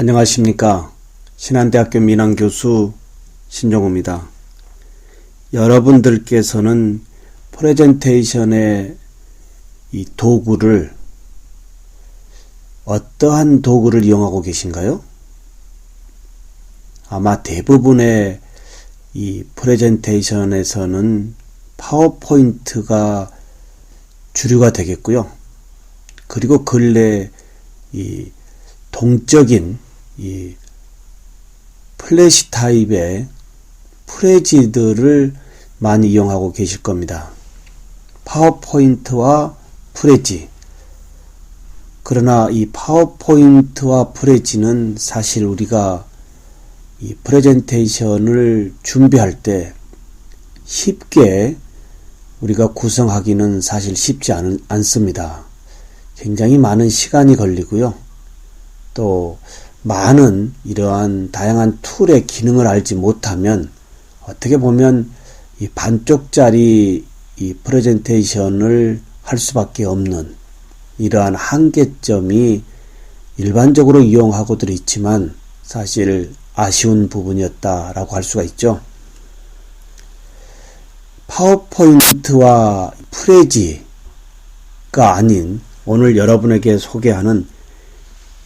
안녕하십니까. 신한대학교 민항교수 신종우입니다. 여러분들께서는 프레젠테이션의 이 도구를 어떠한 도구를 이용하고 계신가요? 아마 대부분의 이 프레젠테이션에서는 파워포인트가 주류가 되겠고요. 그리고 근래 이 동적인 이 플래시 타입의 프레지들을 많이 이용하고 계실 겁니다. 파워포인트와 프레지. 그러나 이 파워포인트와 프레지는 사실 우리가 이 프레젠테이션을 준비할 때 쉽게 우리가 구성하기는 사실 쉽지 않, 않습니다. 굉장히 많은 시간이 걸리고요. 또 많은 이러한 다양한 툴의 기능을 알지 못하면 어떻게 보면 이 반쪽짜리 이 프레젠테이션을 할 수밖에 없는 이러한 한계점이 일반적으로 이용하고들 있지만 사실 아쉬운 부분이었다라고 할 수가 있죠. 파워포인트와 프레지가 아닌 오늘 여러분에게 소개하는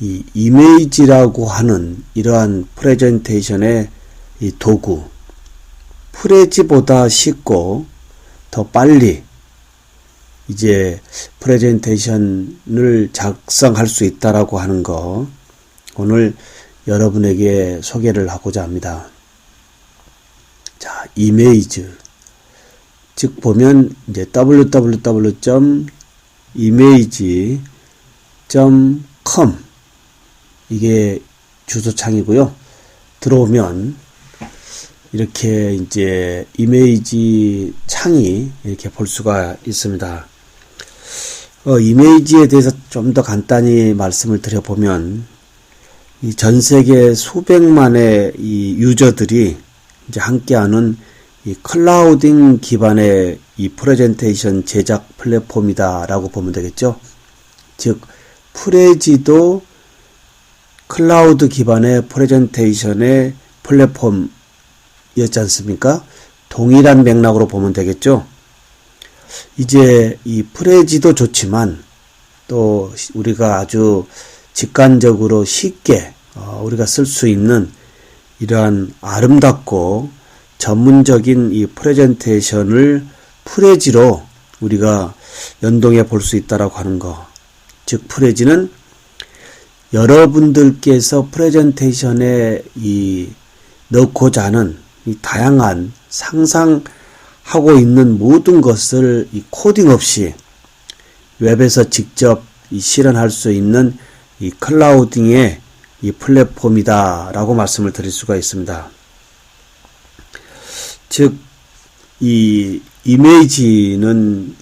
이 이메이지라고 하는 이러한 프레젠테이션의 이 도구 프레지보다 쉽고 더 빨리 이제 프레젠테이션을 작성할 수 있다라고 하는 거 오늘 여러분에게 소개를 하고자 합니다. 자, 이메이지 즉 보면 이제 www.image.com 이게 주소창이고요. 들어오면 이렇게 이제 이메이지 창이 이렇게 볼 수가 있습니다. 어, 이메이지에 대해서 좀 더 간단히 말씀을 드려보면 이 전 세계 수백만의 이 유저들이 이제 함께하는 이 클라우딩 기반의 이 프레젠테이션 제작 플랫폼이다라고 보면 되겠죠. 즉 프레지도 클라우드 기반의 프레젠테이션의 플랫폼이었지 않습니까? 동일한 맥락으로 보면 되겠죠. 이제 이 프레지도 좋지만 또 우리가 아주 직관적으로 쉽게 어, 우리가 쓸 수 있는 이러한 아름답고 전문적인 이 프레젠테이션을 프레지로 우리가 연동해 볼 수 있다라고 하는 거. 즉 프레지는 여러분들께서 프레젠테이션에 이 넣고자 하는 이 다양한 상상하고 있는 모든 것을 이 코딩 없이 웹에서 직접 이 실현할 수 있는 이 클라우딩의 이 플랫폼이다라고 말씀을 드릴 수가 있습니다. 즉, 이 이미지는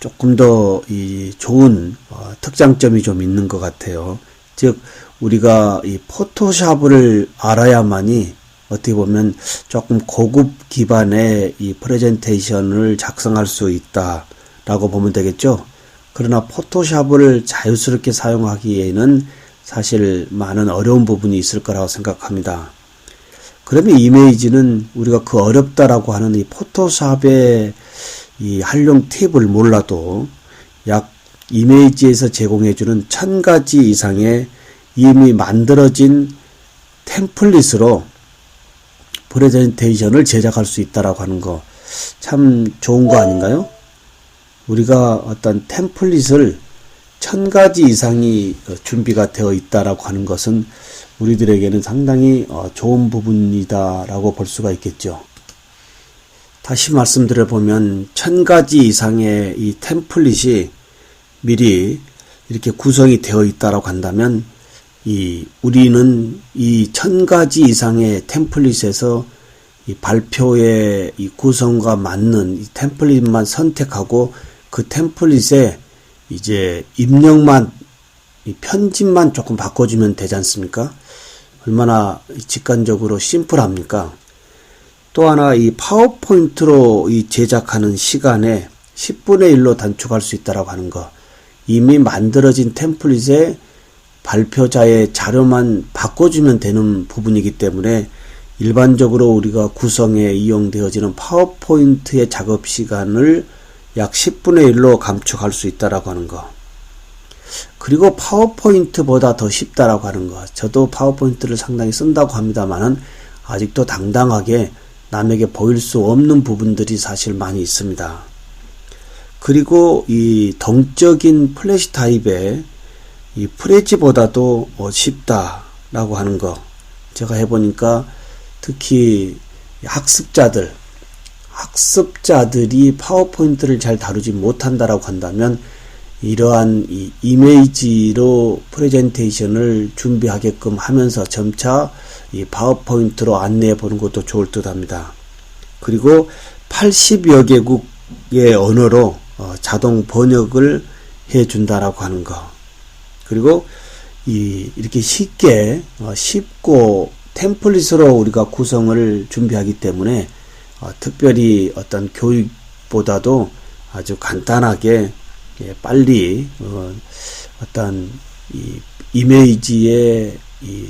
조금 더 이 좋은 어, 특장점이 좀 있는 것 같아요. 즉 우리가 이 포토샵을 알아야만이 어떻게 보면 조금 고급 기반의 이 프레젠테이션을 작성할 수 있다라고 보면 되겠죠. 그러나 포토샵을 자유스럽게 사용하기에는 사실 많은 어려운 부분이 있을 거라고 생각합니다. 그러면 이메이지는 우리가 그 어렵다라고 하는 이 포토샵의 이 활용 팁을 몰라도 약 이메이지에서 제공해주는 천 가지 이상의 이미 만들어진 템플릿으로 프레젠테이션을 제작할 수 있다라고 하는 거 참 좋은 거 아닌가요? 우리가 어떤 템플릿을 천 가지 이상이 준비가 되어 있다라고 하는 것은 우리들에게는 상당히 어, 좋은 부분이다라고 볼 수가 있겠죠. 다시 말씀드려 보면 천 가지 이상의 이 템플릿이 미리 이렇게 구성이 되어 있다라고 한다면 이 우리는 이 천 가지 이상의 템플릿에서 이 발표의 이 구성과 맞는 이 템플릿만 선택하고 그 템플릿에 이제 입력만 이 편집만 조금 바꿔주면 되지 않습니까? 얼마나 직관적으로 심플합니까? 또 하나 이 파워포인트로 이 제작하는 시간에 10분의 1로 단축할 수 있다라고 하는 거. 이미 만들어진 템플릿에 발표자의 자료만 바꿔주면 되는 부분이기 때문에 일반적으로 우리가 구성에 이용되어지는 파워포인트의 작업 시간을 약 10분의 1로 감축할 수 있다라고 하는 거. 그리고 파워포인트보다 더 쉽다라고 하는 거. 저도 파워포인트를 상당히 쓴다고 합니다만은 아직도 당당하게 남에게 보일 수 없는 부분들이 사실 많이 있습니다. 그리고 이 동적인 플래시 타입의 이 프레지보다도 쉽다라고 하는 거. 제가 해보니까 특히 학습자들, 학습자들이 파워포인트를 잘 다루지 못한다라고 한다면 이러한 이 이미지로 프레젠테이션을 준비하게끔 하면서 점차 이 파워포인트로 안내해 보는 것도 좋을 듯 합니다. 그리고 80여 개국의 언어로 어, 자동 번역을 해 준다라고 하는 거. 그리고 이 이렇게 쉽게 어, 쉽고 템플릿으로 우리가 구성을 준비하기 때문에 어, 특별히 어떤 교육보다도 아주 간단하게 예, 빨리 어, 어떤 이 이미지의 이,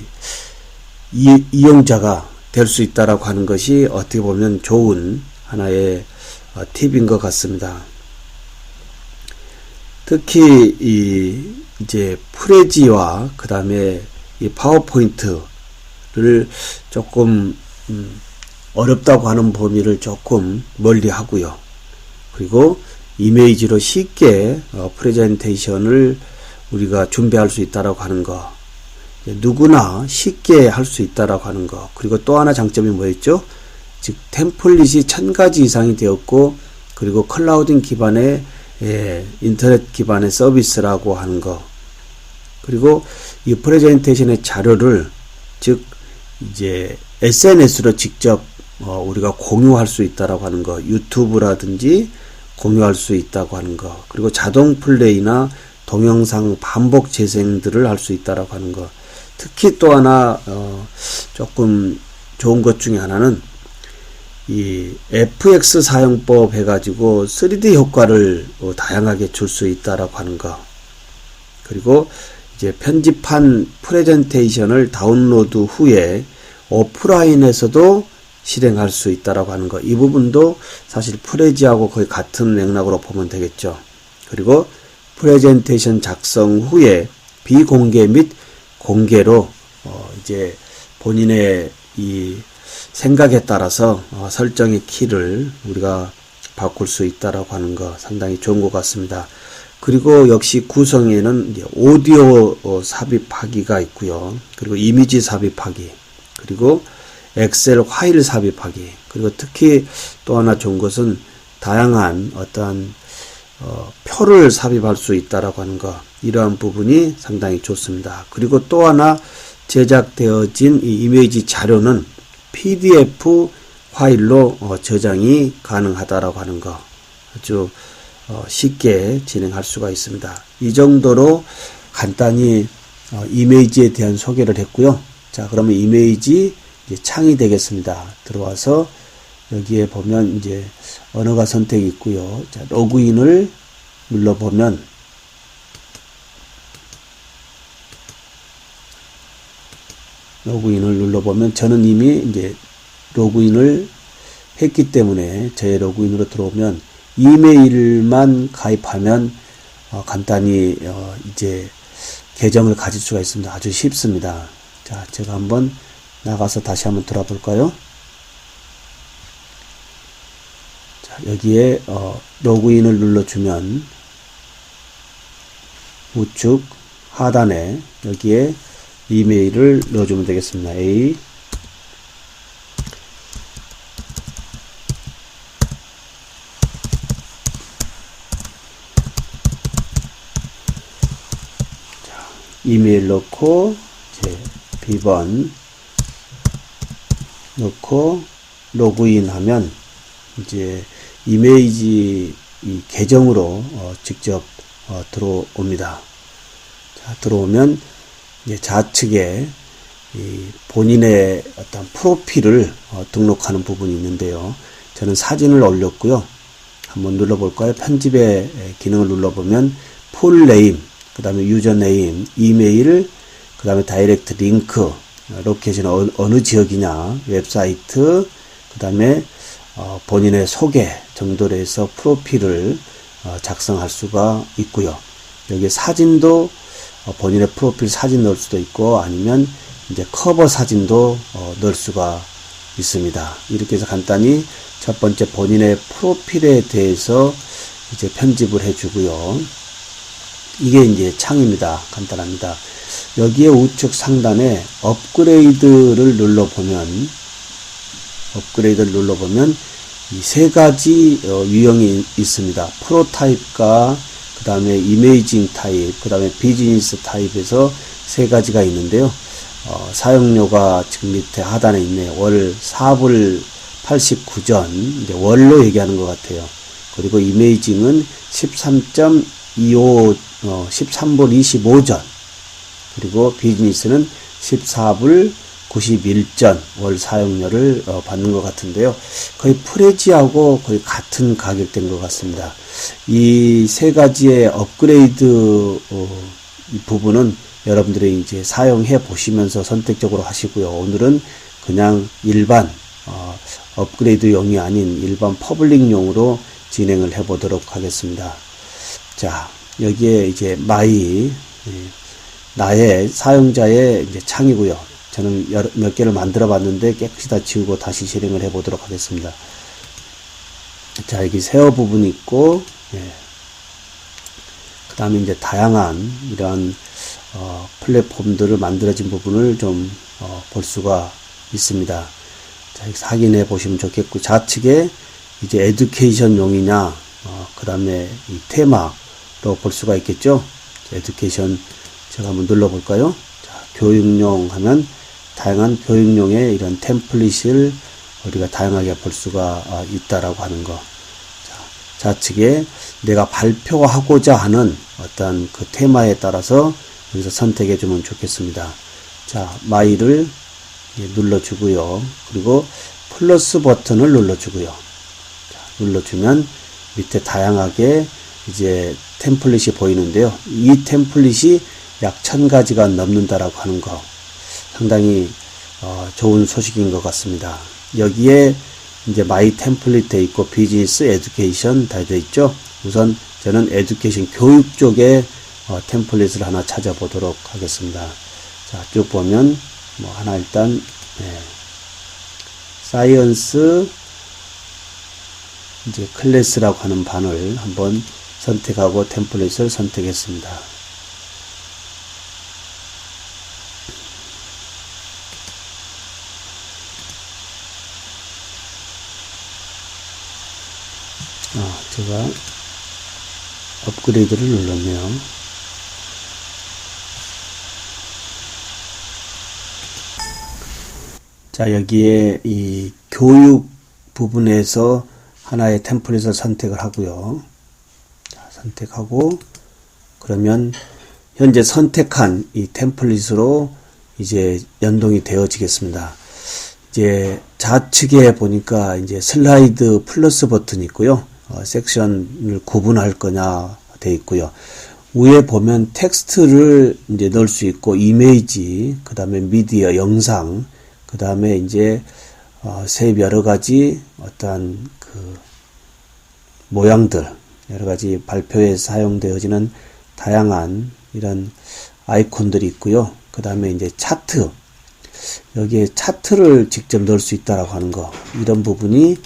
이 이용자가 될 수 있다라고 하는 것이 어떻게 보면 좋은 하나의 어, 팁인 것 같습니다. 특히 이 이제 프레지와 그 다음에 이 파워포인트를 조금 음, 어렵다고 하는 범위를 조금 멀리 하고요. 그리고 이미지로 쉽게 어, 프레젠테이션을 우리가 준비할 수 있다라고 하는 거. 누구나 쉽게 할 수 있다라고 하는 거. 그리고 또 하나 장점이 뭐였죠? 즉 템플릿이 천 가지 이상이 되었고 그리고 클라우딩 기반의 예, 인터넷 기반의 서비스라고 하는 거. 그리고 이 프레젠테이션의 자료를 즉 이제 SNS로 직접 어, 우리가 공유할 수 있다라고 하는 거. 유튜브라든지 공유할 수 있다고 하는 거. 그리고 자동 플레이나 동영상 반복 재생들을 할 수 있다라고 하는 거. 특히 또 하나 어, 조금 좋은 것 중에 하나는 이 FX 사용법 해가지고 3D 효과를 어, 다양하게 줄 수 있다라고 하는 거. 그리고 이제 편집한 프레젠테이션을 다운로드 후에 오프라인에서도 실행할 수 있다라고 하는 거. 이 부분도 사실 프레지하고 거의 같은 맥락으로 보면 되겠죠. 그리고 프레젠테이션 작성 후에 비공개 및 공개로 어 이제 본인의 이 생각에 따라서 어 설정의 키를 우리가 바꿀 수 있다라고 하는 거 상당히 좋은 것 같습니다. 그리고 역시 구성에는 오디오 어, 삽입하기가 있고요. 그리고 이미지 삽입하기 그리고 엑셀 파일 삽입하기 그리고 특히 또 하나 좋은 것은 다양한 어떠한 어, 표를 삽입할 수 있다라고 하는 거 이러한 부분이 상당히 좋습니다. 그리고 또 하나 제작되어진 이 이미지 자료는 PDF 파일로 어, 저장이 가능하다라고 하는 거 아주 어, 쉽게 진행할 수가 있습니다. 이 정도로 간단히 어, 이미지에 대한 소개를 했고요. 자, 그러면 이미지 창이 되겠습니다. 들어와서 여기에 보면 이제 언어가 선택이 있고요. 자, 로그인을 눌러보면 로그인을 눌러보면 저는 이미 이제 로그인을 했기 때문에 저의 로그인으로 들어오면 이메일만 가입하면 어, 간단히 어, 이제 계정을 가질 수가 있습니다. 아주 쉽습니다. 자, 제가 한번 나가서 다시 한번 돌아볼까요? 자, 여기에 어, 로그인을 눌러주면 우측 하단에 여기에 이메일을 넣어주면 되겠습니다. A 이메일 넣고 제 비번 넣고 로그인 하면 이제 이메이지 이 계정으로 어, 직접 어, 들어옵니다. 자, 들어오면 좌측에 이 본인의 어떤 프로필을 어, 등록하는 부분이 있는데요. 저는 사진을 올렸고요. 한번 눌러볼까요? 편집의 기능을 눌러보면 풀 네임, 그 다음에 유저 네임, 이메일, 그 다음에 다이렉트 링크, 로케이션 어, 어느 지역이냐, 웹사이트, 그 다음에 어, 본인의 소개 정도로 해서 프로필을 어, 작성할 수가 있고요. 여기 사진도 어, 본인의 프로필 사진 넣을 수도 있고 아니면 이제 커버 사진도 어, 넣을 수가 있습니다. 이렇게 해서 간단히 첫 번째 본인의 프로필에 대해서 이제 편집을 해주고요. 이게 이제 창입니다. 간단합니다. 여기에 우측 상단에 업그레이드를 눌러보면 업그레이드를 눌러보면 이 세 가지 어, 유형이 있습니다. 프로타입과 그 다음에 이메이징 타입, 그 다음에 비즈니스 타입에서 세 가지가 있는데요. 어, 사용료가 지금 밑에 하단에 있네요. 월 4불 89전, 이제 월로 얘기하는 것 같아요. 그리고 이메이징은 13.25, 어, 13불 25전. 그리고 비즈니스는 14불 91전 월 사용료를 어, 받는 것 같은데요. 거의 프레지하고 거의 같은 가격대인 것 같습니다. 이 세 가지의 업그레이드 어, 부분은 여러분들이 이제 사용해 보시면서 선택적으로 하시고요. 오늘은 그냥 일반 어, 업그레이드용이 아닌 일반 퍼블릭용으로 진행을 해 보도록 하겠습니다. 자, 여기에 이제 마이 예, 나의 사용자의 이제 창이고요. 저는 여러, 몇 개를 만들어 봤는데 깨끗이 다 지우고 다시 실행을 해 보도록 하겠습니다. 자, 여기 세어 부분이 있고, 예. 그 다음에 이제 다양한 이러한 어, 플랫폼들을 만들어진 부분을 좀 어, 볼 수가 있습니다. 자, 확인해 보시면 좋겠고, 좌측에 이제 에듀케이션용이냐, 어, 그 다음에 이 테마로 볼 수가 있겠죠. 에듀케이션 제가 한번 눌러볼까요? 자, 교육용 하면 다양한 교육용의 이런 템플릿을 우리가 다양하게 볼 수가 아, 있다라고 하는 거. 자, 좌측에 내가 발표하고자 하는 어떤 그 테마에 따라서 여기서 선택해 주면 좋겠습니다. 자, 마이를 눌러주고요. 그리고 플러스 버튼을 눌러주고요. 자, 눌러주면 밑에 다양하게 이제 템플릿이 보이는데요. 이 템플릿이 약 천 가지가 넘는다라고 하는 거 상당히 어, 좋은 소식인 것 같습니다. 여기에 이제 마이 템플릿 돼 있고 비즈니스 에듀케이션 다 돼 있죠. 우선 저는 에듀케이션 교육 쪽에 어, 템플릿을 하나 찾아보도록 하겠습니다. 자, 쭉 보면 뭐 하나 일단 네. 사이언스 이제 클래스라고 하는 반을 한번 선택하고 템플릿을 선택했습니다. 아, 제가 업그레이드를 눌렀네요. 자, 여기에 이 교육 부분에서 하나의 템플릿을 선택을 하고요. 자, 선택하고 그러면 현재 선택한 이 템플릿으로 이제 연동이 되어지겠습니다. 이제 좌측에 보니까 이제 슬라이드 플러스 버튼이 있고요. 어, 섹션을 구분할 거냐 돼 있고요. 위에 보면 텍스트를 이제 넣을 수 있고 이미지, 그 다음에 미디어, 영상, 그 다음에 이제 어, 세 여러 가지 어떠한 그 모양들, 여러 가지 발표에 사용되어지는 다양한 이런 아이콘들이 있고요. 그 다음에 이제 차트, 여기에 차트를 직접 넣을 수 있다라고 하는 거, 이런 부분이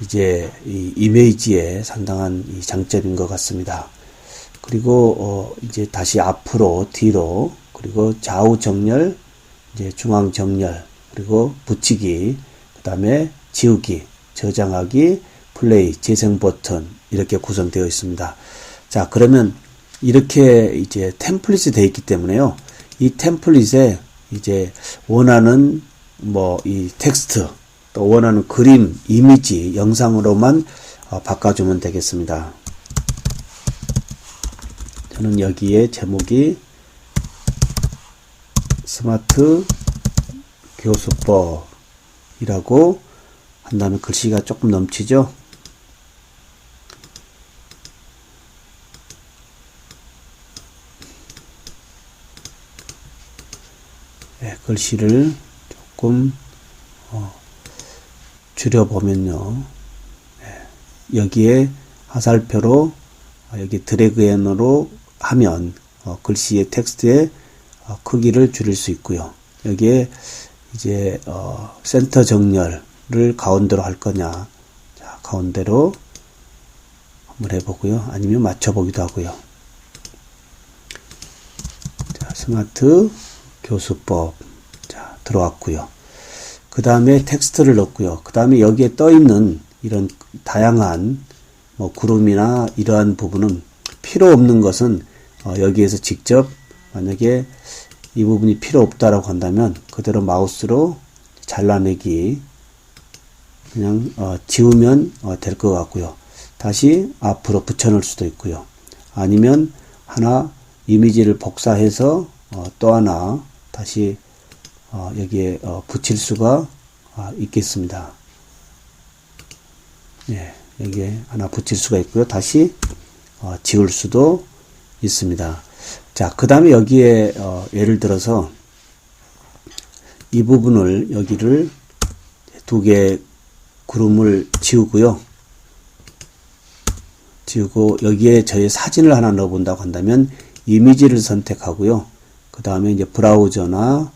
이제 이 이미지에 상당한 이 장점인 것 같습니다. 그리고 어 이제 다시 앞으로 뒤로 그리고 좌우 정렬 이제 중앙 정렬 그리고 붙이기 그다음에 지우기 저장하기 플레이 재생 버튼 이렇게 구성되어 있습니다. 자 그러면 이렇게 이제 템플릿이 되어 있기 때문에요. 이 템플릿에 이제 원하는 뭐 이 텍스트 또 원하는 그림, 이미지, 영상으로만 어, 바꿔주면 되겠습니다. 저는 여기에 제목이 스마트 교수법이라고 한다면 글씨가 조금 넘치죠? 네, 글씨를 조금 어, 줄여보면요. 네, 여기에 화살표로 어, 여기 드래그 앤으로 하면 어, 글씨의 텍스트의 어, 크기를 줄일 수 있고요. 여기에 이제 어, 센터 정렬을 가운데로 할 거냐. 자, 가운데로 한번 해보고요. 아니면 맞춰보기도 하고요. 자, 스마트 교수법. 자, 들어왔고요. 그 다음에 텍스트를 넣고요. 그 다음에 여기에 떠 있는 이런 다양한 뭐 구름이나 이러한 부분은 필요 없는 것은 어, 여기에서 직접 만약에 이 부분이 필요 없다라고 한다면 그대로 마우스로 잘라내기 그냥 어, 지우면 어, 될것 같고요. 다시 앞으로 붙여놓을 수도 있고요. 아니면 하나 이미지를 복사해서 어, 또 하나 다시 어, 여기에 어, 붙일 수가 아, 있겠습니다. 예, 여기에 하나 붙일 수가 있고요. 다시 어, 지울 수도 있습니다. 자, 그 다음에 여기에 어, 예를 들어서 이 부분을 여기를 두 개 구름을 지우고요. 지우고 여기에 저희 사진을 하나 넣어본다고 한다면 이미지를 선택하고요. 그 다음에 이제 브라우저나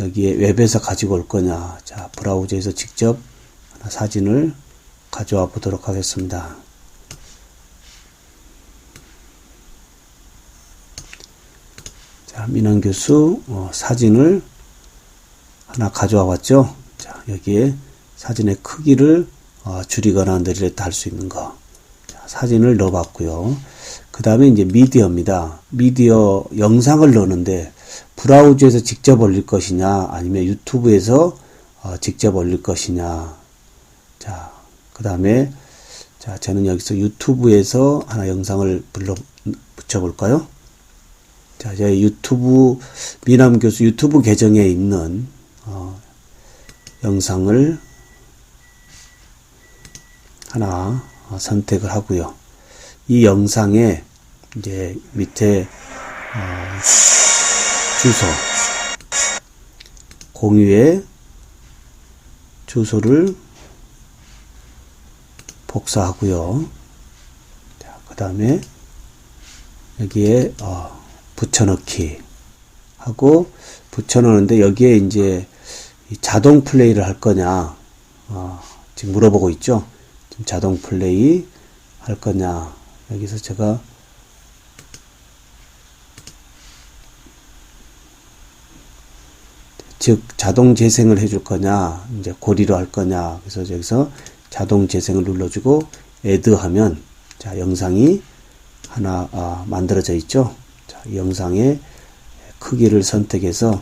여기에 웹에서 가지고 올 거냐. 자, 브라우저에서 직접 사진을 가져와 보도록 하겠습니다. 자, 민원 교수 어, 사진을 하나 가져와 왔죠. 자, 여기에 사진의 크기를 어, 줄이거나 늘리다 할 수 있는 거. 자, 사진을 넣어봤고요. 그 다음에 이제 미디어입니다. 미디어 영상을 넣는데 브라우저에서 직접 올릴 것이냐, 아니면 유튜브에서 어, 직접 올릴 것이냐. 자, 그 다음에 자, 저는 여기서 유튜브에서 하나 영상을 불러 붙여 볼까요? 자, 제 유튜브 미남 교수 유튜브 계정에 있는 어, 영상을 하나 어, 선택을 하고요. 이 영상에 이제 밑에 어, 주소 공유의 주소를 복사하고요. 자, 그 다음에 여기에 어, 붙여넣기 하고 붙여넣는데 여기에 이제 자동 플레이를 할 거냐 어, 지금 물어보고 있죠. 지금 자동 플레이 할 거냐 여기서 제가 즉 자동 재생을 해줄 거냐 이제 고리로 할 거냐 그래서 여기서 자동 재생을 눌러주고 애드 하면 자 영상이 하나 아, 만들어져 있죠. 자, 영상의 크기를 선택해서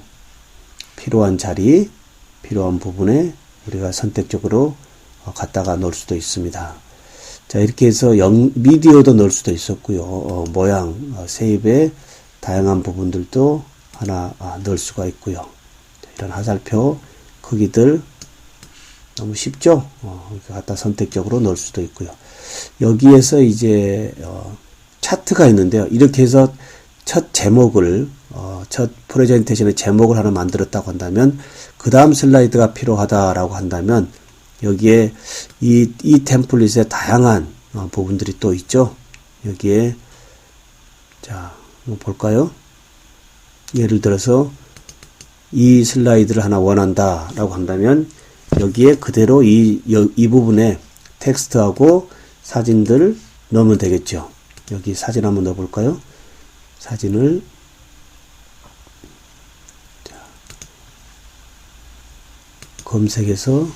필요한 자리, 필요한 부분에 우리가 선택적으로 어, 갖다가 넣을 수도 있습니다. 자, 이렇게 해서 영, 미디어도 넣을 수도 있었고요. 어, 모양, 어, 세입의 다양한 부분들도 하나 아, 넣을 수가 있고요. 자, 이런 화살표 크기들 너무 쉽죠? 어, 갖다 선택적으로 넣을 수도 있고요. 여기에서 이제 어, 차트가 있는데요. 이렇게 해서 첫 제목을 어, 첫 프레젠테이션의 제목을 하나 만들었다고 한다면 그 다음 슬라이드가 필요하다라고 한다면 여기에 이, 이 템플릿의 다양한 어, 부분들이 또 있죠. 여기에 자 볼까요? 예를 들어서 이 슬라이드를 하나 원한다 라고 한다면 여기에 그대로 이, 이 부분에 텍스트하고 사진들 넣으면 되겠죠. 여기 사진 한번 넣어볼까요? 사진을 자, 검색해서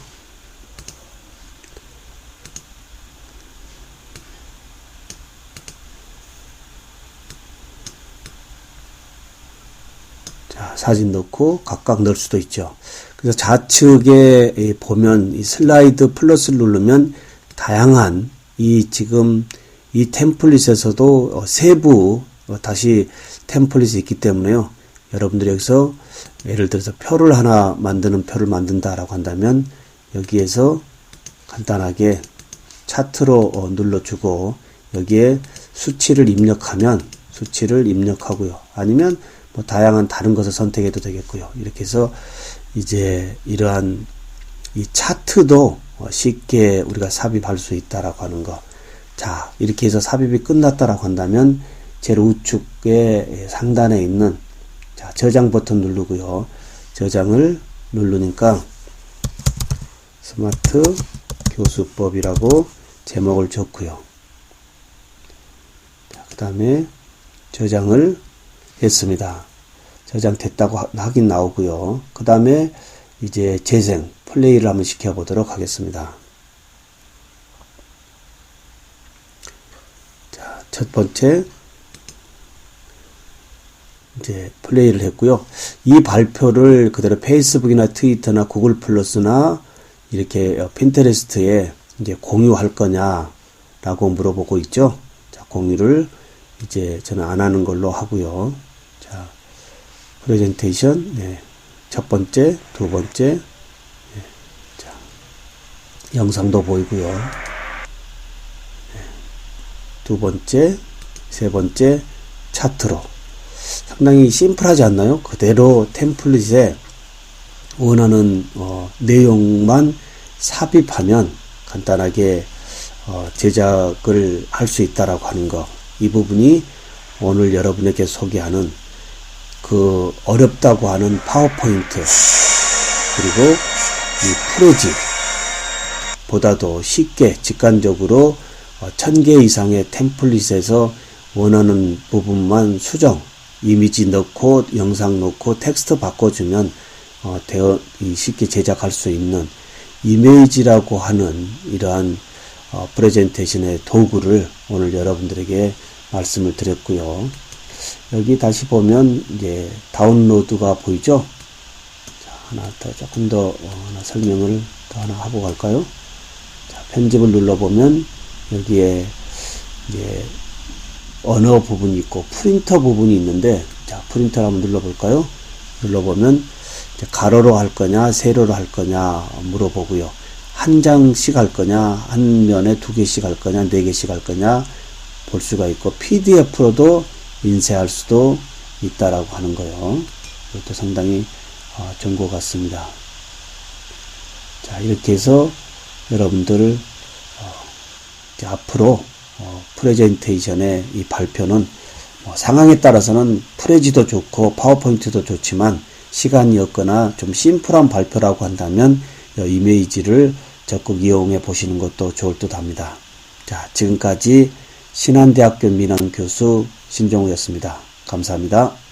자, 사진 넣고 각각 넣을 수도 있죠. 그래서 좌측에 보면 이 슬라이드 플러스를 누르면 다양한 이 지금 이 템플릿에서도 어, 세부 어, 다시 템플릿이 있기 때문에요. 여러분들이 여기서 예를 들어서 표를 하나 만드는 표를 만든다라고 한다면 여기에서 간단하게 차트로 어, 눌러주고 여기에 수치를 입력하면 수치를 입력하고요. 아니면 뭐 다양한 다른 것을 선택해도 되겠고요. 이렇게 해서 이제 이러한 이 차트도 쉽게 우리가 삽입할 수 있다라고 하는 거. 자, 이렇게 해서 삽입이 끝났다라고 한다면 제일 우측에 상단에 있는 자, 저장 버튼 누르고요. 저장을 누르니까 스마트 교수법이라고 제목을 적고요. 그 다음에 저장을 했습니다. 저장됐다고 확인 나오고요. 그 다음에 이제 재생, 플레이를 한번 시켜보도록 하겠습니다. 자, 첫 번째, 이제 플레이를 했고요. 이 발표를 그대로 페이스북이나 트위터나 구글 플러스나 이렇게 핀테레스트에 이제 공유할 거냐라고 물어보고 있죠. 자, 공유를 이제 저는 안 하는 걸로 하고요. 자, 프레젠테이션, 네. 첫 번째, 두 번째, 네. 자, 영상도 보이고요. 네. 두 번째, 세 번째, 차트로. 상당히 심플하지 않나요? 그대로 템플릿에 원하는 어, 내용만 삽입하면 간단하게 어, 제작을 할 수 있다라고 하는 거. 이 부분이 오늘 여러분에게 소개하는 그 어렵다고 하는 파워포인트 그리고 이 프로지 보다도 쉽게 직관적으로 어, 천개 이상의 템플릿에서 원하는 부분만 수정 이미지 넣고 영상 넣고 텍스트 바꿔주면 어, 되어 쉽게 제작할 수 있는 이미지라고 하는 이러한 어, 프레젠테이션의 도구를 오늘 여러분들에게 말씀을 드렸고요. 여기 다시 보면 이제 다운로드가 보이죠? 자, 하나 더 조금 더 어, 하나 설명을 더 하나 하고 갈까요? 자, 편집을 눌러보면 여기에 이제 언어 부분이 있고 프린터 부분이 있는데 자 프린터를 한번 눌러볼까요? 눌러보면 가로로 할 거냐 세로로 할 거냐 물어보고요. 한 장씩 할 거냐 한 면에 두 개씩 할 거냐 네 개씩 할 거냐 볼 수가 있고 PDF로도 인쇄할 수도 있다라고 하는 거예요. 이것도 상당히 어, 것 같습니다. 자 이렇게 해서 여러분들 어, 앞으로 어, 프레젠테이션의 이 발표는 뭐 상황에 따라서는 프레지도 좋고 파워포인트도 좋지만 시간이 없거나 좀 심플한 발표라고 한다면 이메이지를 적극 이용해 보시는 것도 좋을 듯 합니다. 자, 지금까지 신한대학교 민항 교수 신종우였습니다. 감사합니다.